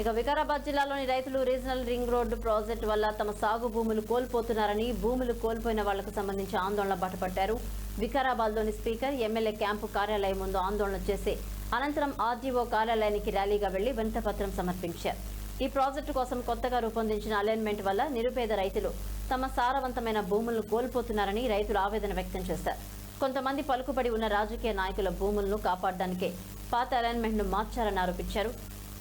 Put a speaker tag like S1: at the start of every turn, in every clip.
S1: ఇక వికారాబాద్ జిల్లాలోని రైతులు రీజనల్ రింగ్ రోడ్డు ప్రాజెక్టు వల్ల తమ సాగు భూములు కోల్పోతున్నారని భూములు కోల్పోయిన వాళ్ళకు సంబంధించి ఆందోళన బాటపట్టారు వికారాబాద్లోని స్పీకర్ ఎమ్మెల్యే క్యాంపు కార్యాలయం ముందు ఆందోళన చేసి అనంతరం ఆర్డీఓ కార్యాలయానికి ర్యాలీగా వెళ్ళి వినతపత్రం సమర్పించారు. ఈ ప్రాజెక్టు కోసం కొత్తగా రూపొందించిన అలైన్మెంట్ వల్ల నిరుపేద రైతులు తమ సారవంతమైన భూములను కోల్పోతున్నారని రైతులు ఆవేదన వ్యక్తం చేశారు. కొంతమంది పలుకుబడి ఉన్న రాజకీయ నాయకుల భూములను కాపాడడానికే పాత అలైన్మెంట్ను మార్చారని ఆరోపించారు.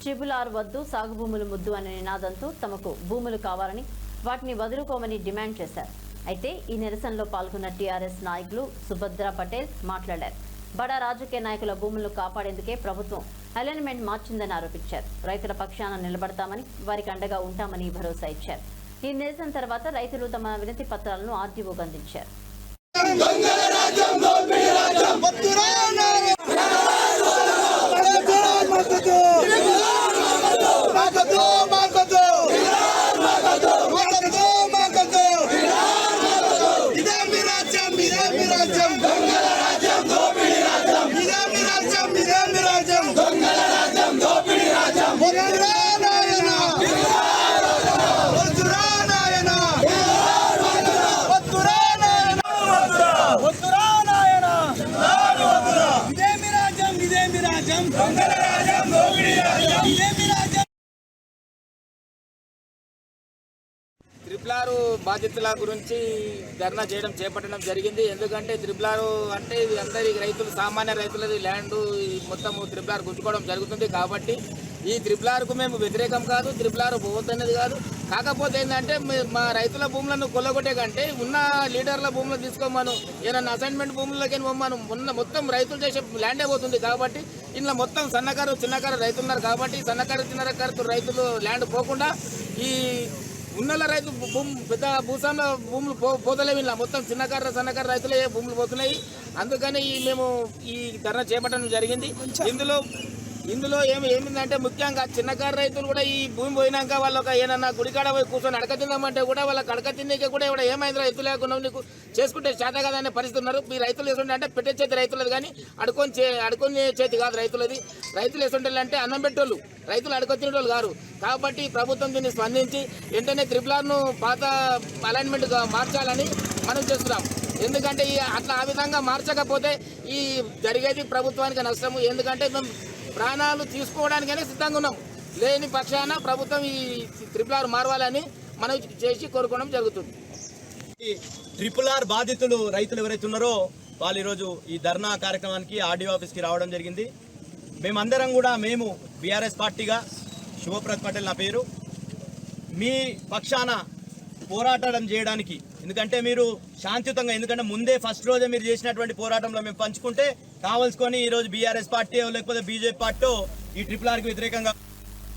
S1: ట్రిబుల్ ఆర్ వద్దు సాగు భూములు ముద్దు అనే నినాదంతో తమకు భూములు కావాలని వాటిని వదులుకోమని డిమాండ్ చేశారు. అయితే ఈ నిరసనలో పాల్గొన్న టీఆర్ఎస్ నాయకులు సుభద్ర పటేల్ మాట్లాడారు. బడా రాజకీయ నాయకుల భూములను కాపాడేందుకే ప్రభుత్వం అలైన్మెంట్ మార్చిందని ఆరోపించారు. రైతుల పక్షాన నిలబడతామని వారికి అండగా ఉంటామని భరోసా ఇచ్చారు. ఈ నిరసన తర్వాత రైతులు తమ వినతి పత్రాలను ఆర్టీఓకు అందించారు.
S2: దొంగల రాజ్యం దోపిడీ రాజ్యం ఇదేమి రాజ్యం
S3: త్రిపులారు బాధితుల గురించి ధర్నా చేయడం చేపట్టడం జరిగింది. ఎందుకంటే త్రిపులారు అంటే ఇది అందరి రైతులు సామాన్య రైతులది ల్యాండ్ మొత్తం త్రిపులారు గుంజుకోవడం జరుగుతుంది కాబట్టి ఈ త్రిపులారుకు మేము వ్యతిరేకం కాదు త్రిపులారు పోవద్దనేది కాదు. కాకపోతే ఏంటంటే మా రైతుల భూములను కొల్లగొట్టే కంటే ఉన్న లీడర్ల భూములు తీసుకోమను ఏదైనా అసైన్మెంట్ భూములకి పోమను ఉన్న మొత్తం రైతులు చేసే ల్యాండే పోతుంది కాబట్టి ఇందులో మొత్తం సన్నకారు చిన్నకారు రైతులు ఉన్నారు కాబట్టి సన్నకారు చిన్నకారు రైతులు ల్యాండ్ పోకుండా ఈ ఉన్నల రైతు భూమి పెద్ద భూస్వామ్య భూములు పో పోతలేవు ఇలా మొత్తం చిన్నకారు సన్నకారు రైతులే భూములు పోతున్నాయి. అందుకని ఈ మేము ఈ ధర్నా చేపట్టడం జరిగింది. ఇందులో ఇందులో ఏమి ఏమిందంటే ముఖ్యంగా చిన్నకారు రైతులు కూడా ఈ భూమి పోయినాక వాళ్ళు ఒక ఏమన్నా గుడికాడ పోయి కూర్చొని అడక తిందామంటే కూడా వాళ్ళకి కడక తిండికి కూడా ఇవాడ ఏమైంది రైతు లేకుండా నీకు చేసుకుంటే చేత కదా అనే పరిస్థితి ఉన్నారు. మీ రైతులు వేసుకుంటే అంటే పెట్టే చేతి రైతులది కానీ అడుకొని చే అడుకొని చేతి కాదు రైతులది రైతులు వేసుకుంటే అంటే అన్నం పెట్టోళ్ళు. రైతులు అడుకొని తినేటోళ్ళు కాదు కాబట్టి ప్రభుత్వం దీన్ని స్పందించి వెంటనే త్రిపులార్ను పాత అలైన్మెంట్గా మార్చాలని మనం చేస్తున్నాం. ఎందుకంటే ఈ అట్లా ఆ విధంగా మార్చకపోతే ఈ జరిగేది ప్రభుత్వానికి నష్టము. ఎందుకంటే మేము ప్రాణాలు తీసుకోవడానికైనా సిద్ధంగా ఉన్నాం. లేని పక్షాన ప్రభుత్వం ఈ త్రిపుల్ ఆర్ మారవాలని మనం చేసి కోరుకోవడం జరుగుతుంది.
S4: ఈ ట్రిపుల్ ఆర్ బాధితులు రైతులు ఎవరైతే ఉన్నారో వాళ్ళు ఈరోజు ఈ ధర్నా కార్యక్రమానికి ఆర్డీఓ ఆఫీస్కి రావడం జరిగింది. మేమందరం కూడా మేము బీఆర్ఎస్ పార్టీగా శుభప్రత్ పటేల్ నా పేరు. మీ పక్షాన పోరాటం చేయడానికి. ఎందుకంటే మీరు శాంతియుతంగా ఎందుకంటే ముందే ఫస్ట్ రోజే మీరు చేసినటువంటి పోరాటంలో మేము పంచుకుంటే కావలసుకొని ఈరోజు బీఆర్ఎస్ పార్టీ లేకపోతే బీజేపీ పార్టీ ఈ ట్రిపుల్ ఆర్కి వ్యతిరేకంగా